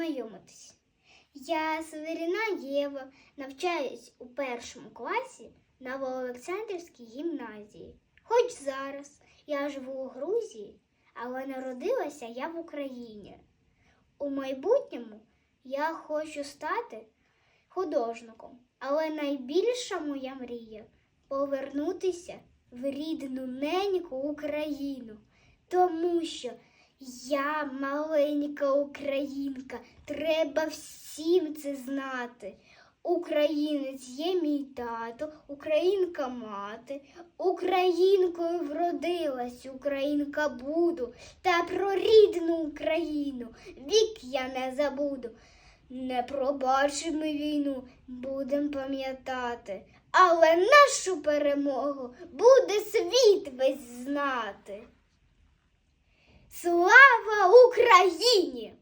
познайомитись. Я Северіна Єва, навчаюсь у першому класі на Новоолександрівській гімназії. Хоч зараз я живу у Грузії, але народилася я в Україні. У майбутньому я хочу стати художником, але найбільша моя мрія повернутися в рідну неньку Україну, тому що я маленька українка, треба всім це знати. Українець є мій тато, українка мати, українкою вродилась, українка буду, та про рідну Україну вік я не забуду. Не пробачимо війну, будем пам'ятати, але нашу перемогу буде світ весь знати. Україні!